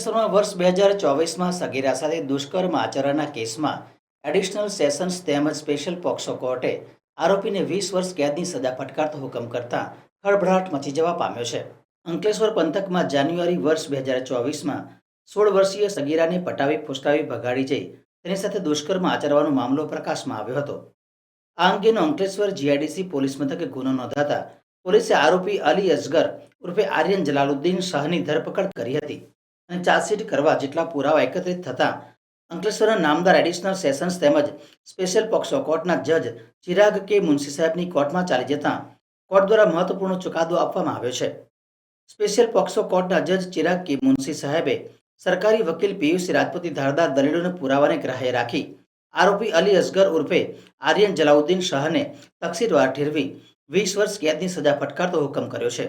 અંકલેશ્વરમાં વર્ષ બે હજાર ચોવીસમાં સગીરા સાથે દુષ્કર્મ આચરણના કેસમાં એડિશનલ સેશન્સ તેમજ સ્પેશિયલ પોક્સો કોર્ટે આરોપીને વીસ વર્ષ કેદની સજા ફટકારતો હુકમ કરતા ખળભળાટ મચી જવા પામ્યો છે. અંકલેશ્વર પંથકમાં જાન્યુઆરી વર્ષ બે હજાર ચોવીસમાં સોળ વર્ષીય સગીરાને પટાવી ફુસકાવી ભગાડી જઈ તેની સાથે દુષ્કર્મ આચરવાનો મામલો પ્રકાશમાં આવ્યો હતો. આ અંગેનો અંકલેશ્વર જીઆઈડીસી પોલીસ મથકે ગુનો નોંધાતા પોલીસે આરોપી અલી અસગર ઉર્ફે આર્યન જલાલુદ્દીન શાહની ધરપકડ કરી હતી. અને ચાર્જશીટ કરવા જેટલા પુરાવા એકત્રિત થતા અંકલેશ્વરના નામદાર એડિશનલ સેશન્સ તેમજ સ્પેશિયલ પોક્સો કોર્ટના જજ ચિરાગ કે મુનશી સાહેબની કોર્ટમાં ચાલી જતા કોર્ટ દ્વારા મહત્વપૂર્ણ ચુકાદો આપવામાં આવ્યો છે. સ્પેશિયલ પોક્સો કોર્ટના જજ ચિરાગ કે મુનશી સાહેબે સરકારી વકીલ પિયુષ રાજપતિ ધારદાર દલીલોને પુરાવાને ગ્રાહ્ય રાખી આરોપી અલી અસગર ઉર્ફે આર્યન જલાઉદ્દીન શાહને તકસીરવાર ઠેરવી વીસ વર્ષ કેદની સજા ફટકારતો હુકમ કર્યો છે.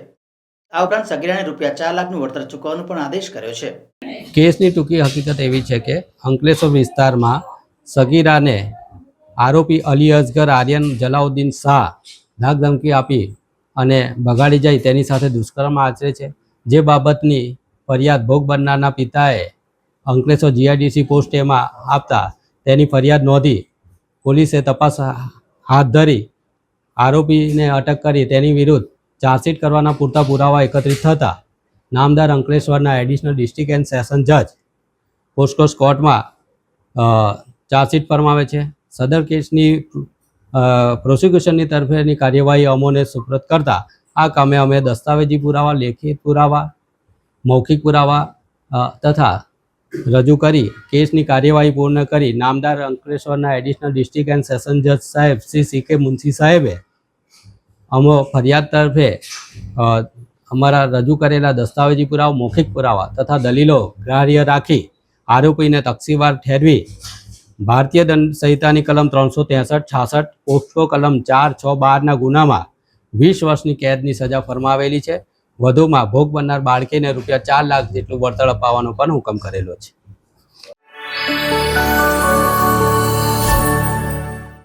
આ ઉપરાંત સગીરાને રૂપિયા ચાર લાખનું વળતર ચૂકવવાનો પણ આદેશ કર્યો છે. કેસની ટૂંકી હકીકત એવી છે કે અંકલેશ્વર વિસ્તારમાં સગીરાને આરોપી અલી અસગર આર્યન જલાઉદ્દીન શાહ ધાકધમકી આપી અને બગાડી જાય તેની સાથે દુષ્કર્મ આચરે છે. જે બાબતની ફરિયાદ ભોગ બનનારના પિતાએ અંકલેશ્વર જીઆઈડીસી પોસ્ટ એમાં આપતા તેની ફરિયાદ નોંધી પોલીસે તપાસ હાથ ધરી આરોપીને અટક કરી તેની વિરુદ્ધ ચાર્જશીટ કરવાના પૂરતા પુરાવા એકત્રિત થતા નામદાર અંકલેશ્વરના એડિશનલ ડિસ્ટ્રિક્ટ એન્ડ સેશન જજ પોસ્ટકોસ કોર્ટમાં ચાર્જશીટ ફરમાવે છે, સદર કેસની પ્રોસિક્યુશનની તરફેની કાર્યવાહી અમોને સુપ્રત કરતા આ કામે અમે દસ્તાવેજી પુરાવા, લેખિત પુરાવા, મૌખિક પુરાવા તથા રજૂ કરી કેસની કાર્યવાહી પૂર્ણ કરી. નામદાર અંકલેશ્વરના એડિશનલ ડિસ્ટ્રિક્ટ એન્ડ સેશન જજ સાહેબ શ્રી સી કે મુનશી સાહેબે અમો ફરિયાદ તરફે અમારા રજૂ કરેલા દસ્તાવેજી પુરાવા, મૌખિક પુરાવા તથા દલીલો ગ્રાહ્ય રાખી આરોપીને તકસીવાર ઠેરવી ભારતીય દંડ સંહિતાની કલમ ત્રણસો ત્રેસઠ, છાસઠ ઓફો કલમ ચાર, છ બારના ગુનામાં વીસ વર્ષની કેદની સજા ફરમાવેલી છે. વધુમાં ભોગ બનનાર બાળકીને રૂપિયા ચાર લાખ જેટલું વળતર અપાવવાનો પણ હુકમ કરેલો છે.